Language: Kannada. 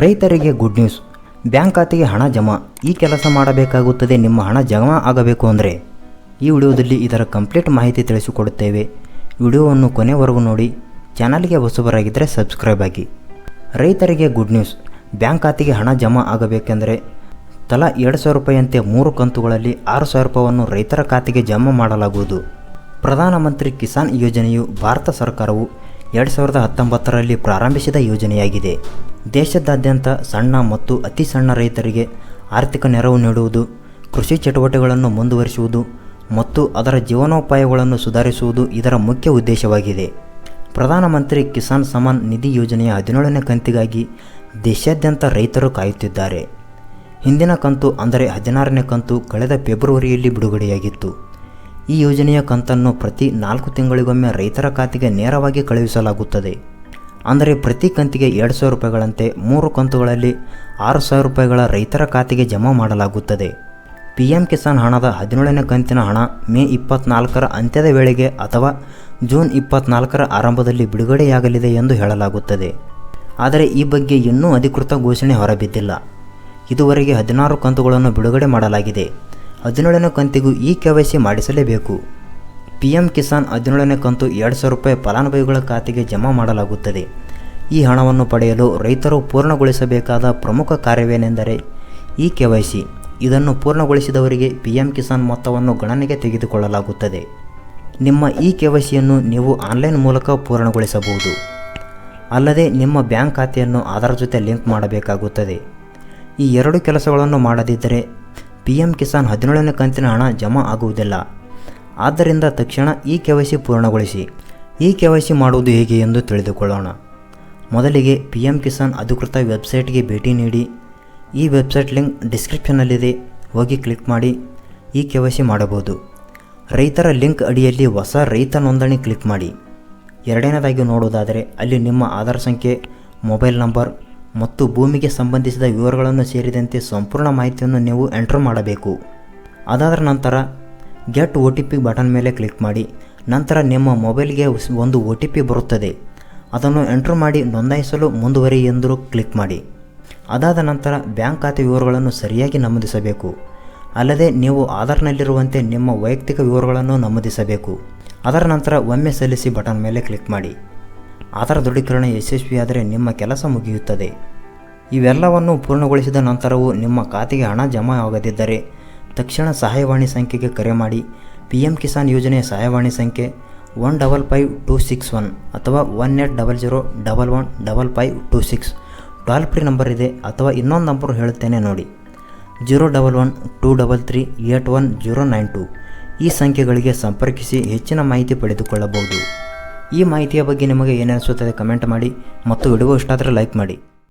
ರೈತರಿಗೆ ಗುಡ್ ನ್ಯೂಸ್ ಬ್ಯಾಂಕ್ ಖಾತೆಗೆ ಹಣ ಜಮಾ. ಈ ಕೆಲಸ ಮಾಡಬೇಕಾಗುತ್ತದೆ. ನಿಮ್ಮ ಹಣ ಜಮಾ ಆಗಬೇಕು ಅಂದರೆ. ಈ ವಿಡಿಯೋದಲ್ಲಿ ಇದರ ಕಂಪ್ಲೀಟ್ ಮಾಹಿತಿ ತಿಳಿಸಿಕೊಡುತ್ತೇವೆ. ವಿಡಿಯೋವನ್ನು ಕೊನೆವರೆಗೂ ನೋಡಿ. ಚಾನಲ್ಗೆ ಹೊಸಬರಾಗಿದ್ದರೆ ಸಬ್ಸ್ಕ್ರೈಬ್ ಆಗಿ. ರೈತರಿಗೆ ಗುಡ್ ನ್ಯೂಸ್ ಬ್ಯಾಂಕ್ ಖಾತೆಗೆ ಹಣ ಜಮಾ ಆಗಬೇಕೆಂದರೆ ತಲಾ ಎರಡು ಸಾವಿರ ರೂಪಾಯಿಯಂತೆ ಮೂರು ಕಂತುಗಳಲ್ಲಿ ಆರು ಸಾವಿರ ರೂಪಾಯಿಯನ್ನು ರೈತರ ಖಾತೆಗೆ ಜಮಾ ಮಾಡಲಾಗುವುದು. ಪ್ರಧಾನಮಂತ್ರಿ ಕಿಸಾನ್ ಯೋಜನೆಯು ಭಾರತ ಸರ್ಕಾರವು ಎರಡು ಸಾವಿರದ ಹತ್ತೊಂಬತ್ತರಲ್ಲಿ ಪ್ರಾರಂಭಿಸಿದ ಯೋಜನೆಯಾಗಿದೆ. ದೇಶದಾದ್ಯಂತ ಸಣ್ಣ ಮತ್ತು ಅತಿ ಸಣ್ಣ ರೈತರಿಗೆ ಆರ್ಥಿಕ ನೆರವು ನೀಡುವುದು, ಕೃಷಿ ಚಟುವಟಿಕೆಗಳನ್ನು ಮುಂದುವರಿಸುವುದು ಮತ್ತು ಅದರ ಜೀವನೋಪಾಯಗಳನ್ನು ಸುಧಾರಿಸುವುದು ಇದರ ಮುಖ್ಯ ಉದ್ದೇಶವಾಗಿದೆ. ಪ್ರಧಾನಮಂತ್ರಿ ಕಿಸಾನ್ ಸಮಾನ್ ನಿಧಿ ಯೋಜನೆಯ ಹದಿನೇಳನೇ ಕಂತಿಗಾಗಿ ದೇಶಾದ್ಯಂತ ರೈತರು ಕಾಯುತ್ತಿದ್ದಾರೆ. ಹಿಂದಿನ ಕಂತು ಅಂದರೆ ಹದಿನಾರನೇ ಕಂತು ಕಳೆದ ಫೆಬ್ರವರಿಯಲ್ಲಿ ಬಿಡುಗಡೆಯಾಗಿತ್ತು. ಈ ಯೋಜನೆಯ ಕಂತನ್ನು ಪ್ರತಿ ನಾಲ್ಕು ತಿಂಗಳಿಗೊಮ್ಮೆ ರೈತರ ಖಾತೆಗೆ ನೇರವಾಗಿ ಕಳುಹಿಸಲಾಗುತ್ತದೆ. ಅಂದರೆ ಪ್ರತಿ ಕಂತಿಗೆ ಎರಡು ಸಾವಿರ ರೂಪಾಯಿಗಳಂತೆ ಮೂರು ಕಂತುಗಳಲ್ಲಿ ಆರು ಸಾವಿರ ರೂಪಾಯಿಗಳ ರೈತರ ಖಾತೆಗೆ ಜಮಾ ಮಾಡಲಾಗುತ್ತದೆ. ಪಿ ಎಂ ಕಿಸಾನ್ ಹಣದ ಹದಿನೇಳನೇ ಕಂತಿನ ಹಣ ಮೇ ಇಪ್ಪತ್ನಾಲ್ಕರ ಅಂತ್ಯದ ವೇಳೆಗೆ ಅಥವಾ ಜೂನ್ ಇಪ್ಪತ್ನಾಲ್ಕರ ಆರಂಭದಲ್ಲಿ ಬಿಡುಗಡೆಯಾಗಲಿದೆ ಎಂದು ಹೇಳಲಾಗುತ್ತದೆ. ಆದರೆ ಈ ಬಗ್ಗೆ ಇನ್ನೂ ಅಧಿಕೃತ ಘೋಷಣೆ ಹೊರಬಿದ್ದಿಲ್ಲ. ಇದುವರೆಗೆ ಹದಿನಾರು ಕಂತುಗಳನ್ನು ಬಿಡುಗಡೆ ಮಾಡಲಾಗಿದೆ. ಹದಿನೇಳನೇ ಕಂತಿಗೂ ಈ ಕೆ ವೈ ಸಿ ಮಾಡಿಸಲೇಬೇಕು. ಪಿ ಎಂ ಕಿಸಾನ್ ಹದಿನೇಳನೇ ಕಂತು ಎರಡು ಸಾವಿರ ರೂಪಾಯಿ ಫಲಾನುಭವಿಗಳ ಖಾತೆಗೆ ಜಮಾ ಮಾಡಲಾಗುತ್ತದೆ. ಈ ಹಣವನ್ನು ಪಡೆಯಲು ರೈತರು ಪೂರ್ಣಗೊಳಿಸಬೇಕಾದ ಪ್ರಮುಖ ಕಾರ್ಯವೇನೆಂದರೆ ಇ ಕೆ ವೈ ಸಿ. ಇದನ್ನು ಪೂರ್ಣಗೊಳಿಸಿದವರಿಗೆ ಪಿ ಎಂ ಕಿಸಾನ್ ಮೊತ್ತವನ್ನು ಗಣನೆಗೆ ತೆಗೆದುಕೊಳ್ಳಲಾಗುತ್ತದೆ. ನಿಮ್ಮ ಇ ಕೆ ವೈ ಸಿಯನ್ನು ನೀವು ಆನ್ಲೈನ್ ಮೂಲಕ ಪೂರ್ಣಗೊಳಿಸಬಹುದು. ಅಲ್ಲದೆ ನಿಮ್ಮ ಬ್ಯಾಂಕ್ ಖಾತೆಯನ್ನು ಅದರ ಜೊತೆ ಲಿಂಕ್ ಮಾಡಬೇಕಾಗುತ್ತದೆ. ಈ ಎರಡು ಕೆಲಸಗಳನ್ನು ಮಾಡದಿದ್ದರೆ ಪಿ ಎಂ ಕಿಸಾನ್ ಹದಿನೇಳನೇ ಕಂತಿನ ಹಣ ಜಮಾ ಆಗುವುದಿಲ್ಲ. ಆದ್ದರಿಂದ ತಕ್ಷಣ ಈ ಕೆ ವೈ ಸಿ ಪೂರ್ಣಗೊಳಿಸಿ. ಈ ಕೆ ವೈ ಸಿ ಮಾಡುವುದು ಹೇಗೆ ಎಂದು ತಿಳಿದುಕೊಳ್ಳೋಣ. ಮೊದಲಿಗೆ ಪಿ ಎಂ ಕಿಸಾನ್ ಅಧಿಕೃತ ವೆಬ್ಸೈಟ್ಗೆ ಭೇಟಿ ನೀಡಿ. ಈ ವೆಬ್ಸೈಟ್ ಲಿಂಕ್ ಡಿಸ್ಕ್ರಿಪ್ಷನ್ನಲ್ಲಿದೆ. ಹೋಗಿ ಕ್ಲಿಕ್ ಮಾಡಿ. ಈ ಕೆ ವೈ ಸಿ ಮಾಡಬಹುದು. ರೈತರ ಲಿಂಕ್ ಅಡಿಯಲ್ಲಿ ಹೊಸ ರೈತ ನೋಂದಣಿ ಕ್ಲಿಕ್ ಮಾಡಿ. ಎರಡನೇದಾಗಿ ನೋಡುವುದಾದರೆ ಅಲ್ಲಿ ನಿಮ್ಮ ಆಧಾರ್ ಸಂಖ್ಯೆ, ಮೊಬೈಲ್ ನಂಬರ್ ಮತ್ತು ಭೂಮಿಗೆ ಸಂಬಂಧಿಸಿದ ವಿವರಗಳನ್ನು ಸೇರಿದಂತೆ ಸಂಪೂರ್ಣ ಮಾಹಿತಿಯನ್ನು ನೀವು ಎಂಟ್ರ್ ಮಾಡಬೇಕು. ಅದಾದ ನಂತರ get O T P button ಮೇಲೆ ಕ್ಲಿಕ್ ಮಾಡಿ, ನಂತರ ನಿಮ್ಮ ಮೊಬೈಲ್ಗೆ ಒಂದು ಒ ಟಿ ಪಿ ಬರುತ್ತದೆ. ಅದನ್ನು ಎಂಟ್ರ್ ಮಾಡಿ ನೋಂದಾಯಿಸಲು ಮುಂದುವರಿ ಎಂದು ಕ್ಲಿಕ್ ಮಾಡಿ. ಅದಾದ ನಂತರ ಬ್ಯಾಂಕ್ ಖಾತೆ ವಿವರಗಳನ್ನು ಸರಿಯಾಗಿ ನಮೂದಿಸಬೇಕು. ಅಲ್ಲದೆ ನೀವು ಆಧಾರ್ನಲ್ಲಿರುವಂತೆ ನಿಮ್ಮ ವೈಯಕ್ತಿಕ ವಿವರಗಳನ್ನು ನಮೂದಿಸಬೇಕು. ಅದರ ನಂತರ ಒಮ್ಮೆ ಸಲ್ಲಿಸಿ ಬಟನ್ ಮೇಲೆ ಕ್ಲಿಕ್ ಮಾಡಿ. ಆಧಾರ್ ದೃಢೀಕರಣ ಯಶಸ್ವಿಯಾದರೆ ನಿಮ್ಮ ಕೆಲಸ ಮುಗಿಯುತ್ತದೆ. ಇವೆಲ್ಲವನ್ನು ಪೂರ್ಣಗೊಳಿಸಿದ ನಂತರವೂ ನಿಮ್ಮ ಖಾತೆಗೆ ಹಣ ಜಮಾ ಆಗದಿದ್ದರೆ ತಕ್ಷಣ ಸಹಾಯವಾಣಿ ಸಂಖ್ಯೆಗೆ ಕರೆ ಮಾಡಿ. ಪಿ ಎಂ ಕಿಸಾನ್ ಯೋಜನೆಯ ಸಹಾಯವಾಣಿ ಸಂಖ್ಯೆ one double five two six one ಅಥವಾ one eight double zero double one double five two six toll free number ಇದೆ ಅಥವಾ ಇನ್ನೊಂದು ನಂಬರ್ ಹೇಳುತ್ತೇನೆ ನೋಡಿ. Zero double one two double three eight one zero nine two ಈ ಸಂಖ್ಯೆಗಳಿಗೆ ಸಂಪರ್ಕಿಸಿ ಹೆಚ್ಚಿನ ಮಾಹಿತಿ ಪಡೆದುಕೊಳ್ಳಬಹುದು. ಈ ಮಾಹಿತಿಯ ಬಗ್ಗೆ ನಿಮಗೆ ಏನಿಸುತ್ತದೆ ಕಮೆಂಟ್ ಮಾಡಿ. ಮತ್ತು ವಿಡಿಯೋ ಇಷ್ಟ ಲೈಕ್ ಮಾಡಿ.